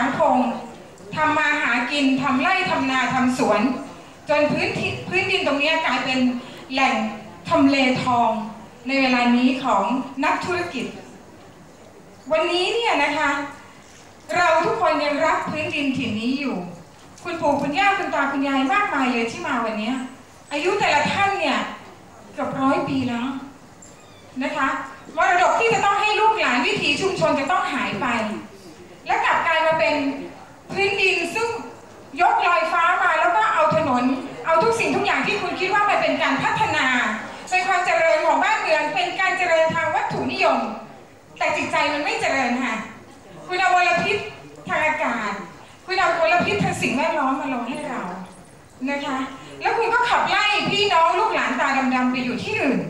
างพงทำมาหากินทำไร่ทำนาทำสวน จนพื้นที่พื้นดินตรงนี้กลายเป็นแหล่งทำเลทองในเวลานี้ของนักธุรกิจ วันนี้เนี่ยนะคะ เราทุกคนยังรักพื้นดินถิ่นนี้อยู่ คุณปู่คุณย่าคุณตาคุณยายมากมายเลยที่มาวันนี้อายุแต่ละท่านเนี่ยเกือบร้อยปีแล้วนะคะมรดกที่จะต้องให้ลูกหลานวิถีชุมชนจะต้องหายไป และกลับกลายมาเป็นพื้นดินซึ่งยกลอยฟ้ามาแล้วก็เอาถนน เอาทุกสิ่งทุกอย่างที่คุณคิดว่ามันเป็นการพัฒนาเป็นความเจริญของบ้านเมืองเป็นการเจริญทางวัตถุนิยม แต่จิตใจมันไม่เจริญค่ะ คุณเอามลพิษทางอากาศ คุณเอามลพิษทางสิ่งแวดล้อมมาลงให้เรานะคะ แล้วคุณก็ขับไล่พี่น้องลูกหลานตาดำๆไปอยู่ที่อื่น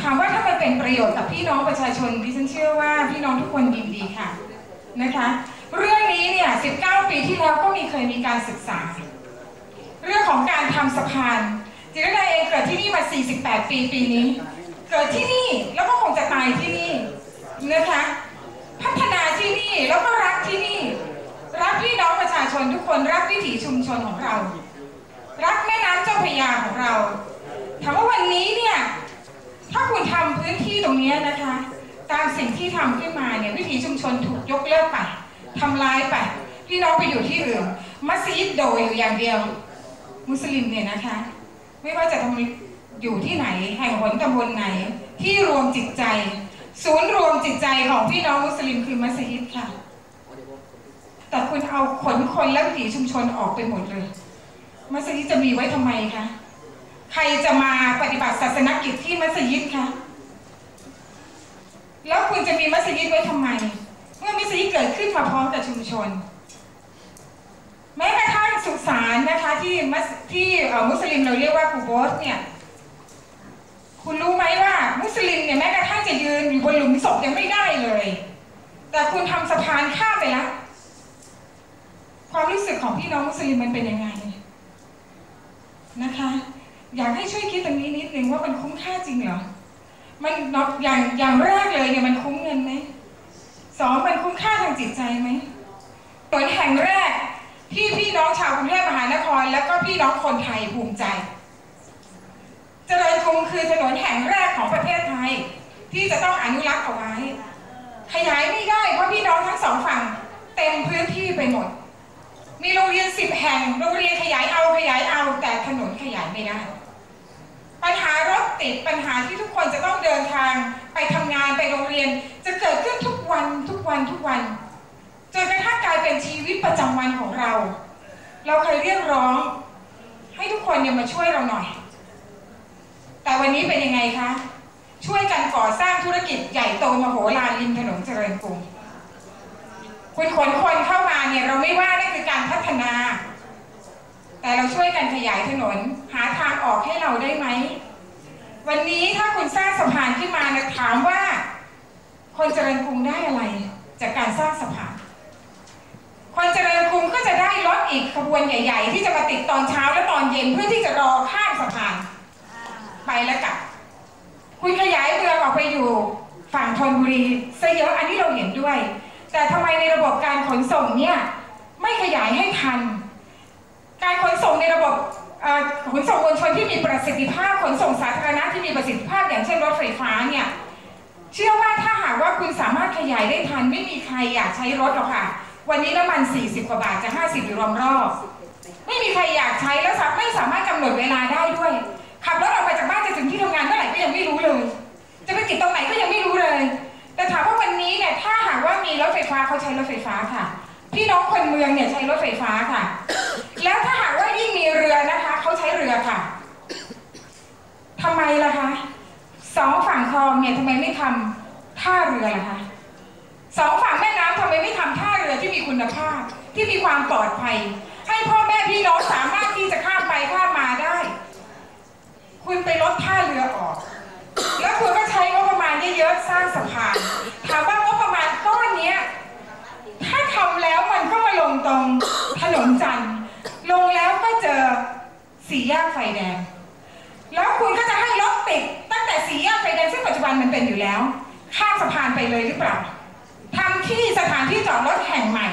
ถามว่าถ้ามันเป็นประโยชน์กับพี่น้องประชาชนดิฉันเชื่อว่าพี่น้องทุกคนยินดีค่ะ นะคะ เรื่องนี้เนี่ย 19 ปีที่แล้วก็มีเคยมีการศึกษา เรื่องของการทำสะพานจิรดาเองเกิดที่นี่มา 48 ปีปีนี้ เกิดที่นี่แล้วก็คงจะตายที่นี่นะคะ พัฒนาที่นี่แล้วก็รักที่นี่ รักพี่น้องประชาชนทุกคนรักวิถีชุมชนของเรา รักแม่น้ำเจ้าพระยาของเราถามว่าวันนี้เนี่ย ถ้าคุณทำพื้นที่ตรงนี้นะคะ ตามสิ่งที่ทำขึ้นมาเนี่ยวิถีชุมชนถูกยกเลิกไปทำลายไปพี่น้องไปอยู่ที่อื่นมัสยิดโดยอยู่อย่างเดียว มุสลิมเนี่ยนะคะ ไม่ว่าจะทำอยู่ที่ไหนแห่งหนตำบลไหน ที่รวมจิตใจ ศูนย์รวมจิตใจของพี่น้องมุสลิมคือมัสยิดค่ะ แต่คุณเอาขนคนและวิถีชุมชนออกไปหมดเลย มัสยิดจะมีไว้ทำไมคะใครจะมาปฏิบัติศาสนกิจที่มัสยิดคะ แล้วคุณจะมีมัสยิดไว้ทำไม เมื่อมัสยิดเกิดขึ้นมาพร้อมกับชุมชน แม้กระทั่งสุสานนะคะที่มัสที่เอ่อมุสลิมเราเรียกว่ากูโบสเนี่ยคุณรู้ไหมว่ามุสลิมเนี่ยแม้กระทั่งจะยืนอยู่บนหลุมศพยังไม่ได้เลย แต่คุณทำสะพานข้ามไปแล้วความรู้สึกของพี่น้องมุสลิมมันเป็นยังไงนะคะ อยากให้ช่วยคิดตรงนี้นิดนึงว่ามันคุ้มค่าจริงเหรอ มันนอย่างอย่างแรกเลยเนี่ยมันคุ้มเงินไหมสองมันคุ้มค่าทางจิตใจไหมถนนแห่งแรกที่พี่น้องชาวกรุงเทพมหานคร แล้วก็พี่น้องคนไทยภูมิใจเจริญกรุงคือถนนแห่งแรกของประเทศไทย ที่จะต้องอนุรักษ์เอาไว้ ขยายไม่ได้เพราะพี่น้องทั้งสองฝั่งเต็มพื้นที่ไปหมด มีโรงเรียนสิบแห่งโรงเรียนขยายเอาขยายเอาแต่ถนนขยายไม่ได้ ปัญหารถติดปัญหาที่ทุกคนจะต้องเดินทางไปทำงานไปโรงเรียน จะเกิดขึ้นทุกวันทุกวันทุกวันจนกระทั่งกลายเป็นชีวิตประจำวันของเรา เราเคยเรียกร้อง ให้ทุกคนเนี่ยมาช่วยเราหน่อย แต่วันนี้เป็นยังไงคะช่วยกันก่อสร้างธุรกิจใหญ่โตมโหฬารริมถนนเจริญกรุงคุณขนคนเข้ามาเนี่ยเราไม่ว่านั่นคือการพัฒนา แต่เราช่วยกันขยายถนน หาทางออกให้เราได้ไหม วันนี้ถ้าคุณสร้างสะพานขึ้นมานะถามว่า คนเจริญกรุงได้อะไร จากการสร้างสะพาน คนเจริญกรุงก็จะได้รถอีกขบวนใหญ่ ๆ ที่จะมาติดตอนเช้าและตอนเย็นเพื่อที่จะรอข้ามสะพาน ไปแล้วกลับ คุณขยายเมืองออกไปอยู่ฝั่งธนบุรีซะเยอะอันนี้เราเห็นด้วย แต่ทำไมในระบบการขนส่งเนี่ยไม่ขยายให้ทัน การขนส่งในระบบขนส่งมวลชนที่มีประสิทธิภาพขนส่งสาธารณะที่มีประสิทธิภาพ อย่างเช่นรถไฟฟ้าเนี่ยเชื่อว่าถ้าหากว่าคุณสามารถขยายได้ทันไม่มีใครอยากใช้รถหรอกค่ะ วันนี้น้ำมัน 40 กว่าบาทจะ 50อยู่รอมรอบไม่มีใครอยากใช้แล้วไม่สามารถกำหนดเวลาได้ด้วย ขับรถออกมาจากบ้านจะถึงที่ทำงานเมื่อไหร่ก็ยังไม่รู้เลย จะไปติดตรงไหนก็ยังไม่รู้เลย แต่ถามว่าวันนี้เนี่ยถ้าหากว่ามีรถไฟฟ้าเขาใช้รถไฟฟ้าค่ะ พี่น้องคนเมืองเนี่ยใช้รถไฟฟ้าค่ะ แล้วถ้าหากว่ายิ่งมีเรือนะคะเขาใช้เรือค่ะทำไมล่ะคะสองฝั่งคลองเนี่ยทำไมไม่ทำท่าเรือล่ะคะสองฝั่งแม่น้ำทำไมไม่ทำท่าเรือที่มีคุณภาพ ที่มีความปลอดภัย ให้พ่อแม่พี่น้องสามารถที่จะข้ามไปข้ามมาได้ คุณไปลดท่าเรือออก แล้วคุณก็ใช้งบประมาณเยอะๆสร้างสะพานถามว่างบประมาณก้อนนี้ย ถ้าทำแล้วมันก็มาลงตรงถนนจันทร์ ลงแล้วก็เจอ สี่แยกไฟแดง แล้วคุณก็จะให้รถติดตั้งแต่สี่แยกไฟแดงซึ่งปัจจุบันมันเป็นอยู่แล้ว ข้ามสะพานไปเลยหรือเปล่าทำที่สถานที่จอดรถแห่งใหม่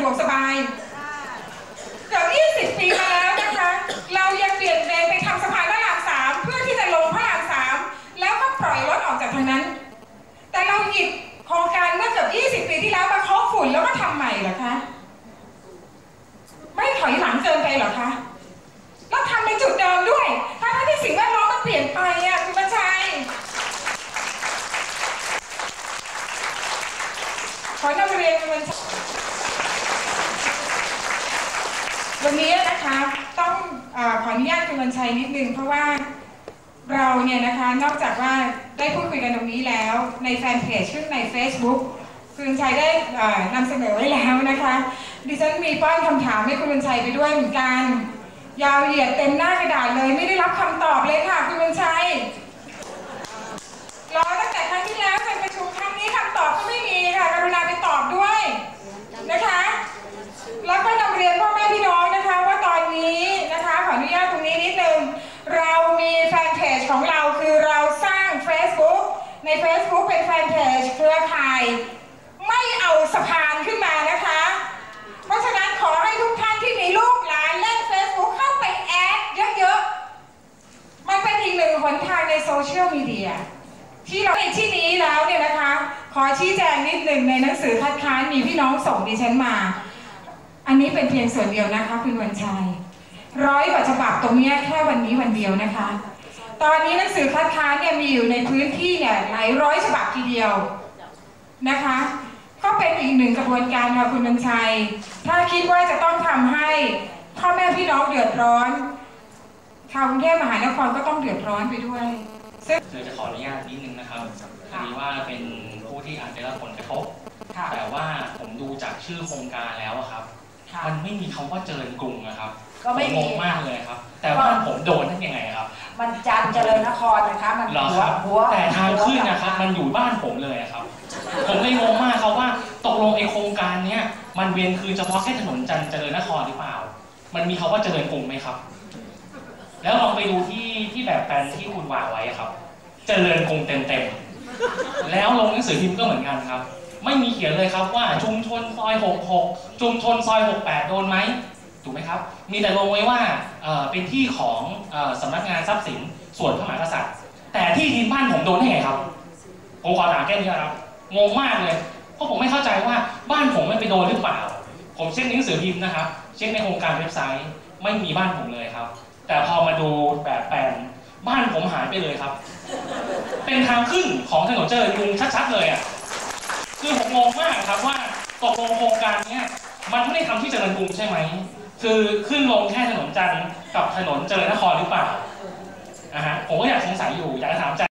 ะดวกสบาย เกือบ20 ปีมาแล้วนะคะ เรายังเปลี่ยนเลนไปทำสะพานพระรามสามเพื่อที่จะลงพระรามสามแล้วก็ปล่อยรถออกจากทางนั้น แต่เราหยิบโครงการเมื่อเกือบ20 ปีที่แล้วมาเคาะฝุ่นแล้วก็ทำใหม่ เหรอคะ ไม่ถอยหลังเกินไปเหรอคะ แล้วทำในจุดเดิมด้วยทั้งที่สิ่งแวดล้อมมันเปลี่ยนไปอะคุณบัญชัย ขอนำเรียนคุณบัญชัยวันนี้นะคะต้องอขออนุญาตคุณบัญชัยนิดนึงเพราะว่าเราเนี่ยนะคะนอกจากว่าได้พูดคุยกันตรงนี้แล้วในแฟนเพจซึ่งใน Facebook คุณบัญชัยได้นำเสนอไว้แล้วนะคะ ดิฉันมีป้อนคำถามให้คุณบัญชัยไปด้วยเหมือนกัน ยาวเหยียดเต็มหน้ากระดาษเลย ไม่ได้รับคำตอบเลยค่ะ คุณบัญชัยรอตั้งแต่ครั้งที่แล้วจนประชุมครั้งนี้คำตอบก็ไม่มีค่ะกรุณาไปตอบด้วยนะคะ แล้วก็นำเรียนพ่อแม่พี่น้องนะคะ ว่าตอนนี้นะคะขออนุญาตตรงนี้นิดนึงเรามีแฟนเพจของเราคือเราสร้าง Facebook ใน Facebook เป็นแฟนเพจเครือข่าย ไม่เอาสะพานขึ้นมานะคะ เพราะฉะนั้นขอให้ทุกท่านที่มีลูกหลานเล่น Facebook เข้าไปแอดเยอะๆ มันเป็นอีกหนึ่งหนทางในโซ เชียลมีเดียที่เราในที่นี้แล้วเนี่ยนะคะ ขอชี้แจงนิดหนึ่งในหนังสือคัดค้านมีพี่น้องส่งดิฉันมา อันนี้เป็นเพียงส่วนเดียวนะคะคุณวันชัยร้อยกว่าฉบับตรงเนี้ยแค่วันนี้วันเดียวนะคะ ตอนนี้หนังสือคัดค้านเนี่ยมีอยู่ในพื้นที่เนี่ยหลายร้อยฉบับทีเดียวนะคะ ก็เป็นอีกหนึ่งกระบวนการค่ะคุณบัญชัย ถ้าคิดว่าจะต้องทำให้พ่อแม่พี่น้องเดือดร้อนชาวกรุงเทพมหานครก็ต้องเดือดร้อนไปด้วย คือจะขออนุญาตนิดนึงนะครับพอดีว่าเป็นผู้ที่อาจจะได้รับผลกระทบค่ะแต่ว่าผมดูจากชื่อโครงการแล้วอะครับค่ะมันไม่มีคำว่าเจริญกรุงนะครับก็ไม่ผมีงงมากเลยครับ แต่ว่าผมโดนได้ยังไงครับ มันจันทร์เจริญนครนะคะ มันเหรอหัควรับหัวแต่ทางขึ้นหัวนะครับ มันอยู่บ้านผมเลยอะครับ ผมเลยงงมากครับว่าตกลงไอโครงการเนี้ยมันเวียนคืนเฉพาะแค่ถนนจันทร์เจริญนครหรือเปล่า มันมีคำว่าเจริญกรุงไหมครับ แล้วลองไปดูที่ที่ แบบแปลนที่คุณวางไว้ครับ เจริญกรุงเต็มๆ แล้วลงหนังสือพิมพ์ก็เหมือนกันครับ ไม่มีเขียนเลยครับว่าชุมชนซอย 66 ชุมชนซอย 68 โดนไหมถูกไหมครับ มีแต่ลงไว้ว่าเเป็นที่ของอ่อสำนักงานทรัพย์สินส่วนพระมหากษัตริย์ แต่ที่ดินบ้านผมโดนได้ไงครับ ผมขอถามแค่นี้ครับ งงมากเลย เพราะผมไม่เข้าใจว่าบ้านผมไม่ไปโดนหรือเปล่า ผมเช็คนหนังสือพิมพ์นะครับ เช็คในโครงการเว็บไซต์ ไม่มีบ้านผมเลยครับ แต่พอมาดูแบบแปลน บ้านผมหายไปเลยครับ เป็นทางขึ้นของถนนเจริญกรุงชัดๆเลยอะคือผมงงมากครับว่าตกลงโครงการเนี้ยมันไม่ได้ทำที่เจริญกรุงใช่ไหม คือขึ้นลงแค่ถนนจันทร์กับถนนเจริญนครหรือเปล่าอะฮะผมก็อยากสงสัยอยู่อยากจะถามใจ